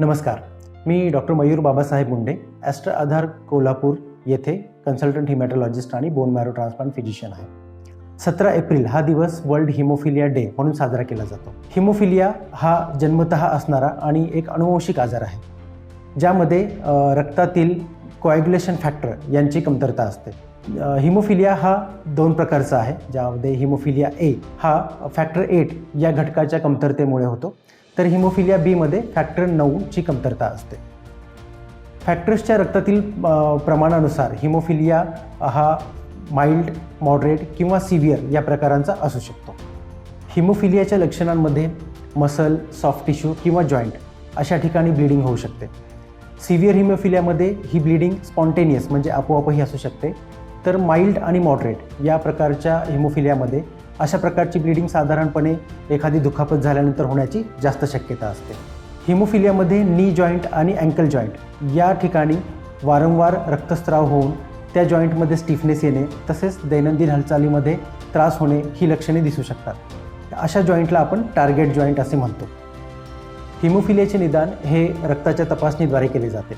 नमस्कार. मी doctor Mayur Babasaheb Munde Aster Aadhar Kolhapur येथे कन्सल्टंट हिमॅटॉलॉजिस्ट आणि बोन मॅरो ट्रान्सप्लांट फिजिशियन आहे. सतरा एप्रिल हा दिवस वर्ल्ड हिमोफिलिया डे म्हणून साजरा केला जातो. हिमोफिलिया हा जन्मतः असणारा आणि एक अनुवंशिक आजार आहे ज्यामध्ये रक्तातील कोॲग्युलेशन फॅक्टर यांची कमतरता असते. हिमोफिलिया हा दोन प्रकारचा आहे ज्यामध्ये हिमोफिलिया ए हा फॅक्टर एट या घटकाच्या कमतरतेमुळे होतो तर हिमोफिलिया बीमध्ये फॅक्टर नऊची कमतरता असते. फॅक्टर्सच्या रक्तातील प्रमाणानुसार हिमोफिलिया हा माइल्ड मॉडरेट किंवा सिव्हिअर या प्रकारांचा असू शकतो. हिमोफिलियाच्या लक्षणांमध्ये मसल सॉफ्ट टिश्यू किंवा जॉईंट अशा ठिकाणी ब्लिडिंग होऊ शकते. सिव्हिअर हिमोफिलियामध्ये ही ब्लिडिंग स्पॉन्टेनियस म्हणजे आपोआपही असू शकते. तर माइल्ड आणि मॉडरेट या प्रकारच्या हिमोफिलियामध्ये अशा प्रकारची ब्लिडिंग साधारणपणे एखादी दुखापत झाल्यानंतर होण्याची जास्त शक्यता असते. हिमोफिलियामध्ये नी जॉईंट आणि अँकल जॉईंट या ठिकाणी वारंवार रक्तस्राव होऊन त्या जॉईंटमध्ये स्टिफनेस येणे तसेच दैनंदिन हालचालीमध्ये त्रास होणे ही लक्षणे दिसू शकतात. अशा जॉईंटला आपण टार्गेट जॉईंट असे म्हणतो. हिमोफिलियाचे निदान हे रक्ताच्या तपासणीद्वारे केले जाते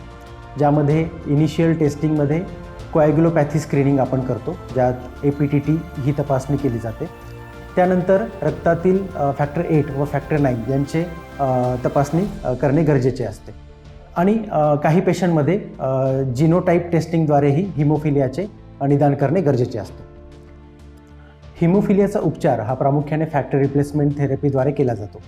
ज्यामध्ये इनिशियल टेस्टिंगमध्ये कोॲग्युलोपॅथी स्क्रीनिंग आपण करतो ज्यात ए पी टी टी ही तपासणी केली जाते. त्यानंतर रक्तातील फॅक्टर एट व फॅक्टर नाईन यांचे तपासणी करणे गरजेचे असते. आणि काही पेशंटमध्ये जिनोटाईप टेस्टिंगद्वारेही हिमोफिलियाचे निदान करणे गरजेचे असते. हिमोफिलियाचा उपचार हा प्रामुख्याने फॅक्टर रिप्लेसमेंट थेरपीद्वारे केला जातो.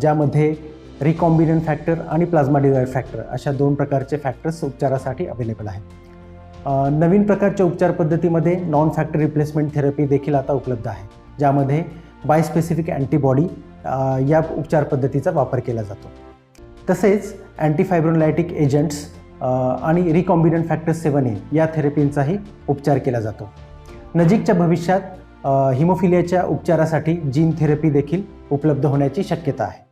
ज्यामध्ये रिकॉम्बिनंट फॅक्टर आणि प्लाझ्मा डिवाइड फॅक्टर अशा दोन प्रकारचे फॅक्टर्स उपचारासाठी अवेलेबल आहेत. नवीन प्रकारच्या उपचार पद्धतीमध्ये नॉन फॅक्टर रिप्लेसमेंट थेरपी देखील आता उपलब्ध आहे. ज्यामध्ये बायस्पेसिफिक अँटीबॉडी या उपचार पद्धतीचा वापर केला जातो. तसेच अँटीफायब्रोलायटिक एजंट्स आणि रिकॉम्बिनंट फॅक्टर सेवन ए या थेरपींचाही उपचार केला जातो. नजीकच्या भविष्यात हिमोफिलियाच्या उपचारासाठी जीन थेरपी देखील उपलब्ध होण्याची शक्यता आहे.